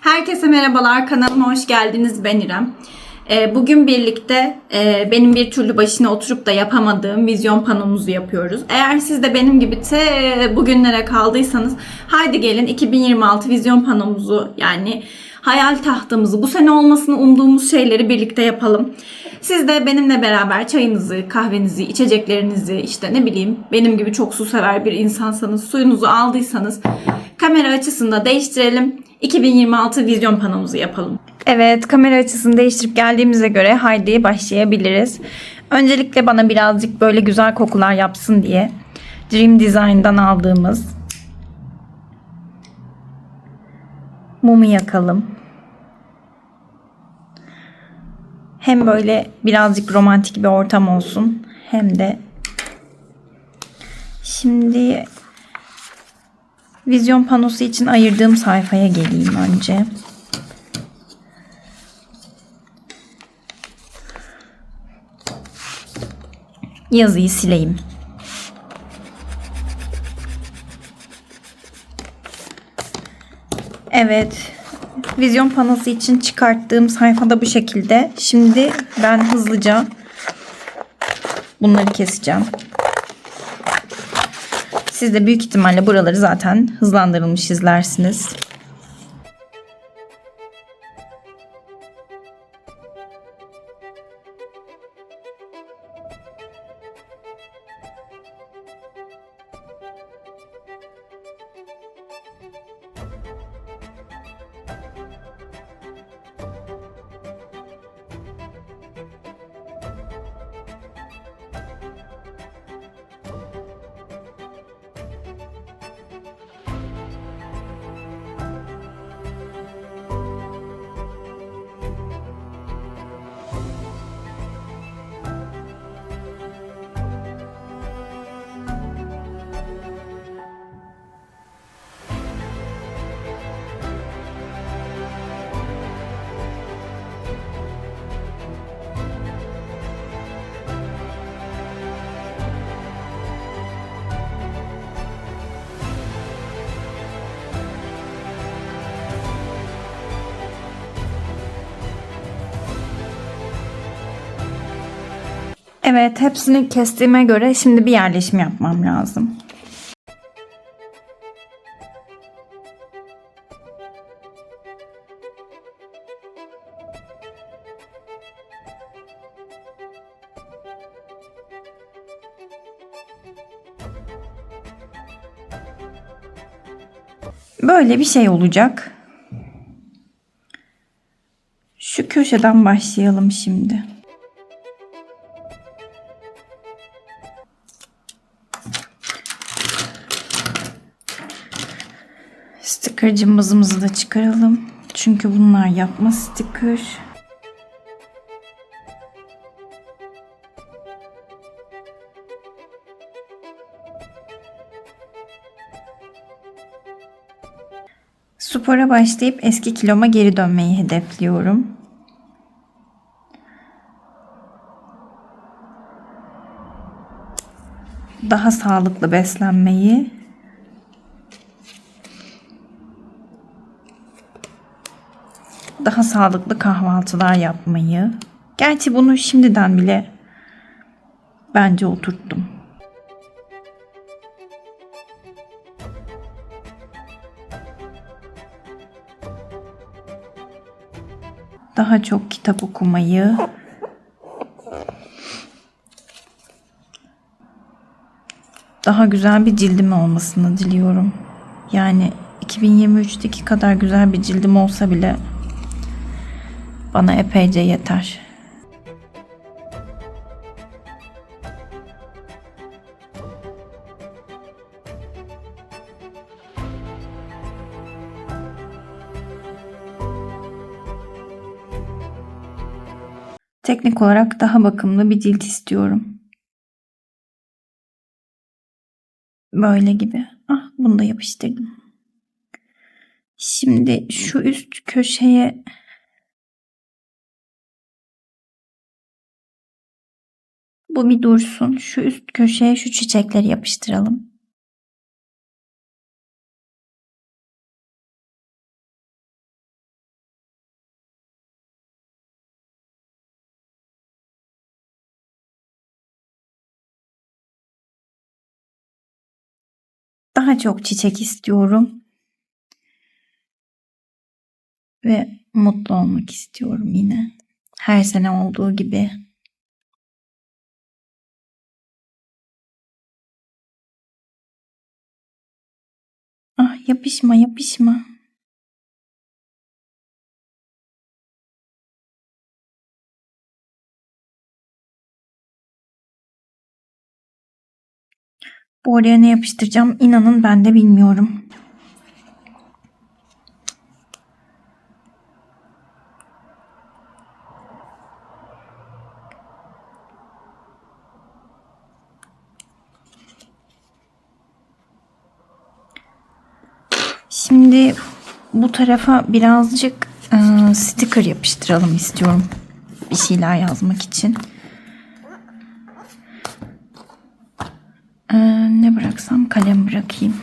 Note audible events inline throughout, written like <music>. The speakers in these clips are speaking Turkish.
Herkese merhabalar, kanalıma hoş geldiniz. Ben İrem. Ee, Bugün birlikte e, benim bir türlü başına oturup da yapamadığım vizyon panomuzu yapıyoruz. Eğer siz de benim gibi te bugünlere kaldıysanız haydi gelin 2026 vizyon panomuzu yani hayal tahtamızı bu sene olmasını umduğumuz şeyleri birlikte yapalım. Siz de benimle beraber çayınızı, kahvenizi, içeceklerinizi işte ne bileyim benim gibi çok su sever bir insansanız suyunuzu aldıysanız kamera açısını da değiştirelim. 2026 vizyon panomuzu yapalım. Evet kamera açısını değiştirip geldiğimize göre haydi başlayabiliriz. Öncelikle bana birazcık böyle güzel kokular yapsın diye Dream Design'dan aldığımız mumu yakalım. Hem böyle birazcık romantik bir ortam olsun hem de şimdi vizyon panosu için ayırdığım sayfaya geleyim önce. Yazıyı sileyim. Evet. Vizyon panosu için çıkarttığım sayfada bu şekilde. Şimdi ben hızlıca bunları keseceğim. Siz de büyük ihtimalle buraları zaten hızlandırılmış izlersiniz. Evet, hepsini kestiğime göre şimdi bir yerleşim yapmam lazım. Böyle bir şey olacak. Şu köşeden başlayalım şimdi. Sticker cımbızımızı da çıkaralım. Çünkü bunlar yapma sticker. Spora başlayıp eski kiloma geri dönmeyi hedefliyorum. Daha sağlıklı beslenmeyi daha sağlıklı kahvaltılar yapmayı. Gerçi bunu şimdiden bile bence oturttum. Daha çok kitap okumayı, daha güzel bir cildim olmasını diliyorum. Yani 2023'teki kadar güzel bir cildim olsa bile bana epeyce yeter. Teknik olarak daha bakımlı bir cilt istiyorum. Böyle gibi. Ah bunu da yapıştırdım. Şimdi şu üst köşeye Bu bir dursun. Şu üst köşeye şu çiçekleri yapıştıralım. Daha çok çiçek istiyorum. Ve mutlu olmak istiyorum yine. Her sene olduğu gibi yapışma yapışma. Bu oraya ne yapıştıracağım inanın ben de bilmiyorum. Şimdi bu tarafa birazcık e, sticker yapıştıralım istiyorum. Bir şeyler yazmak için. E, ne bıraksam kalem bırakayım.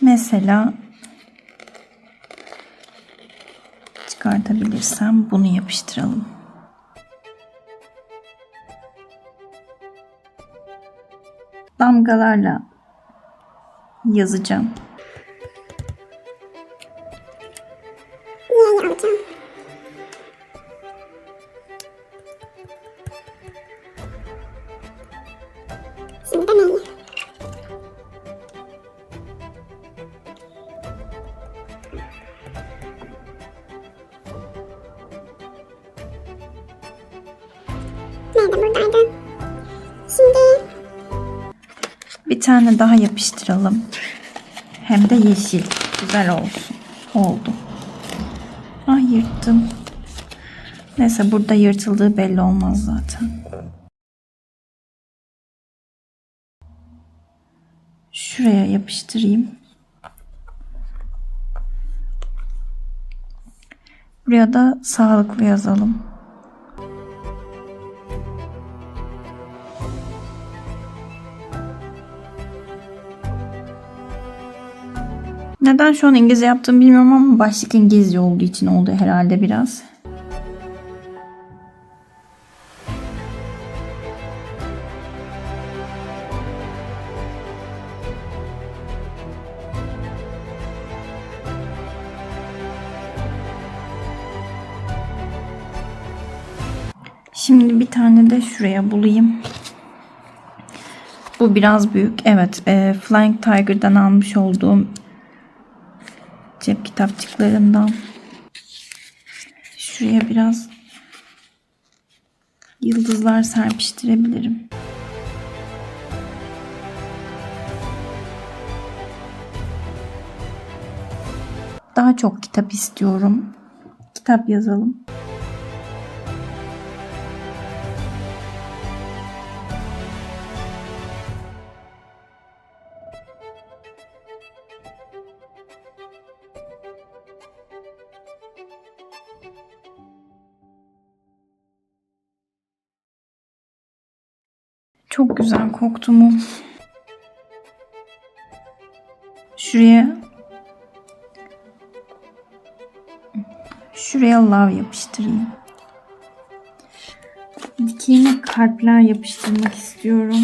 Mesela çıkartabilirsem bunu yapıştıralım. Damgalarla yazacağım. Nerede buradaydı? Şimdi Bir tane daha yapıştıralım. Hem de yeşil. Güzel olsun. Oldu. Ah yırttım. Neyse burada yırtıldığı belli olmaz zaten. Şuraya yapıştırayım. Buraya da sağlıklı yazalım. Neden şu an İngilizce yaptığımı bilmiyorum ama başlık İngilizce olduğu için oldu herhalde biraz. Şimdi bir tane de şuraya bulayım. Bu biraz büyük. Evet, e, Flying Tiger'dan almış olduğum cep kitapçıklarından. Şuraya biraz yıldızlar serpiştirebilirim. Daha çok kitap istiyorum. Kitap yazalım. Çok güzel koktu mu? Şuraya şuraya lav yapıştırayım. Dikeyine kalpler yapıştırmak istiyorum.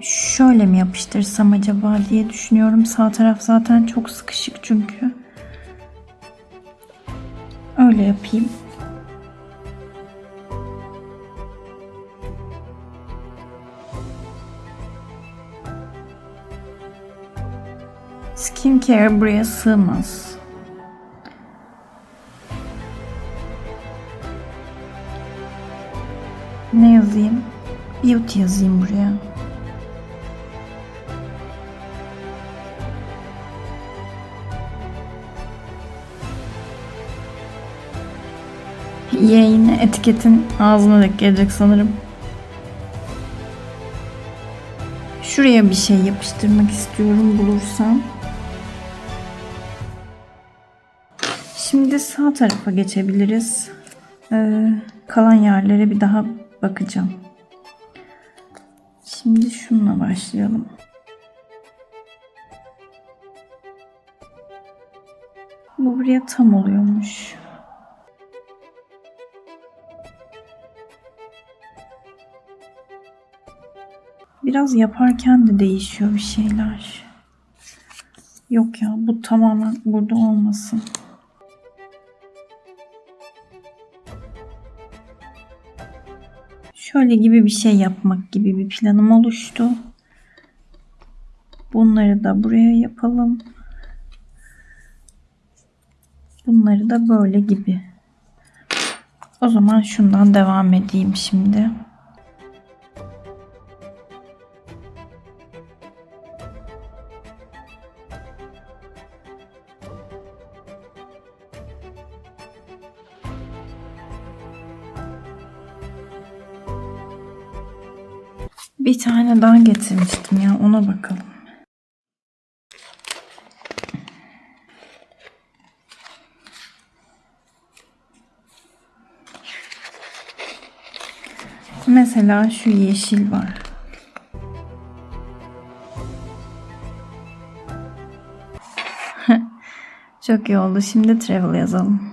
Şöyle mi yapıştırsam acaba diye düşünüyorum. Sağ taraf zaten çok sıkışık çünkü. Öyle yapayım. Skincare buraya sığmaz. Ne yazayım? Beauty yazayım buraya. yayını etiketin ağzına denk gelecek sanırım. Şuraya bir şey yapıştırmak istiyorum bulursam. Şimdi sağ tarafa geçebiliriz. Ee, kalan yerlere bir daha bakacağım. Şimdi şununla başlayalım. Bu buraya tam oluyormuş. Biraz yaparken de değişiyor bir şeyler. Yok ya bu tamamen burada olmasın. Şöyle gibi bir şey yapmak gibi bir planım oluştu. Bunları da buraya yapalım. Bunları da böyle gibi. O zaman şundan devam edeyim şimdi. Bir tane daha getirmiştim ya ona bakalım. Mesela şu yeşil var. <laughs> Çok iyi oldu. Şimdi travel yazalım.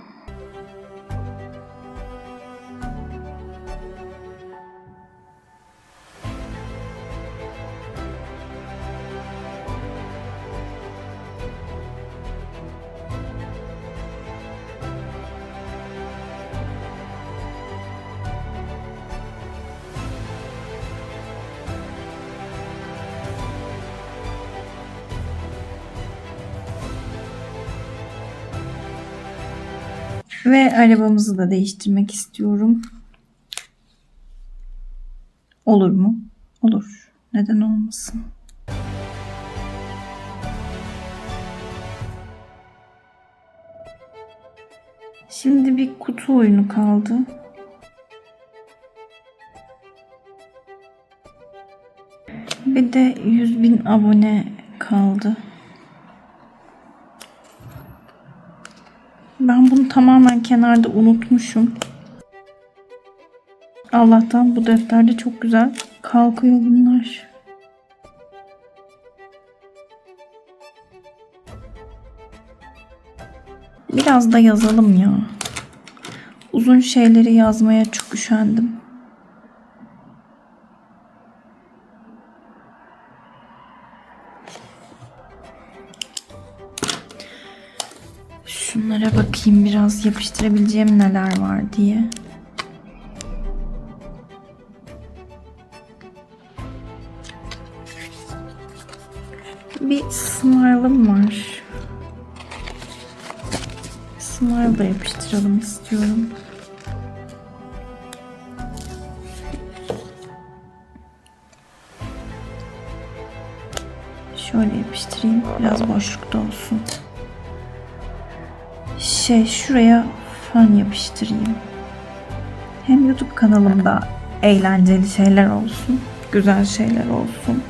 Ve arabamızı da değiştirmek istiyorum. Olur mu? Olur. Neden olmasın? Şimdi bir kutu oyunu kaldı. Bir de 100 bin abone kaldı. Ben bunu tamamen kenarda unutmuşum. Allah'tan bu defterde çok güzel kalkıyor bunlar. Biraz da yazalım ya. Uzun şeyleri yazmaya çok üşendim. Bakayım biraz yapıştırabileceğim neler var diye. Bir smile'ım var. Smile da yapıştıralım istiyorum. Şöyle yapıştırayım. Biraz boşlukta olsun. Şey şuraya fan yapıştırayım. Hem YouTube kanalımda eğlenceli şeyler olsun. Güzel şeyler olsun.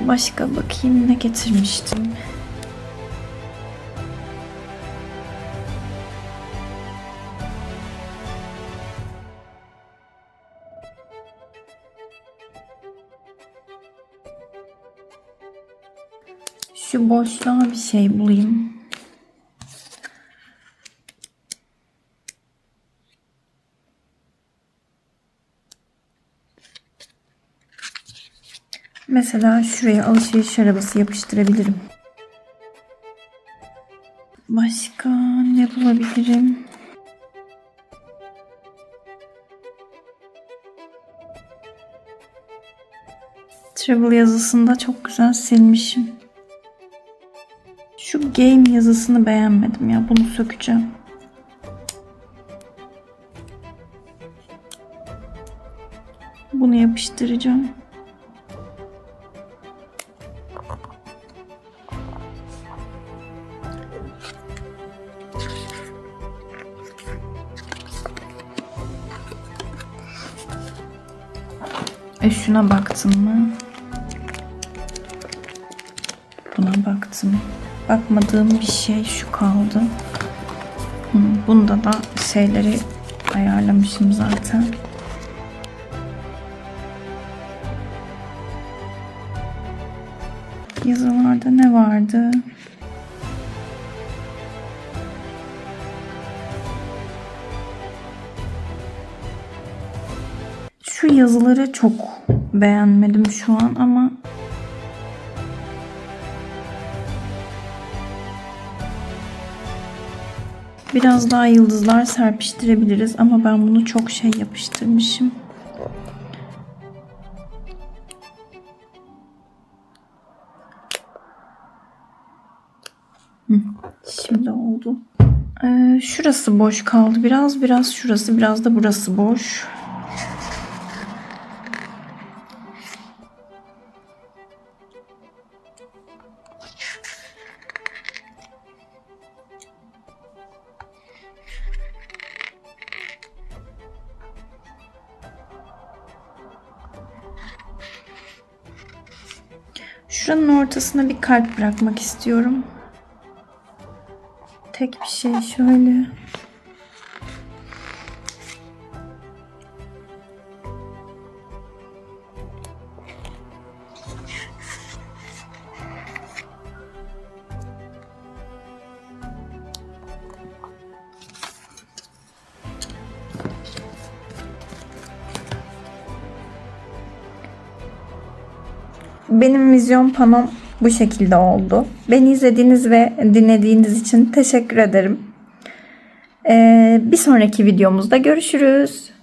Başka bakayım ne getirmiştim. Şu boşluğa bir şey bulayım. Mesela şuraya alışveriş arabası yapıştırabilirim. Başka ne bulabilirim? Travel yazısında çok güzel silmişim. Şu game yazısını beğenmedim ya. Bunu sökeceğim. Bunu yapıştıracağım. E şuna baktın mı? Buna baktım. Bakmadığım bir şey şu kaldı. Bunda da şeyleri ayarlamışım zaten. Yazılarda ne vardı? Şu yazıları çok beğenmedim şu an ama Biraz daha yıldızlar serpiştirebiliriz ama ben bunu çok şey yapıştırmışım. Şimdi oldu. Ee, şurası boş kaldı biraz. Biraz şurası, biraz da burası boş. Ortasına bir kalp bırakmak istiyorum. Tek bir şey şöyle. Benim vizyon panom bu şekilde oldu. Beni izlediğiniz ve dinlediğiniz için teşekkür ederim. Ee, bir sonraki videomuzda görüşürüz.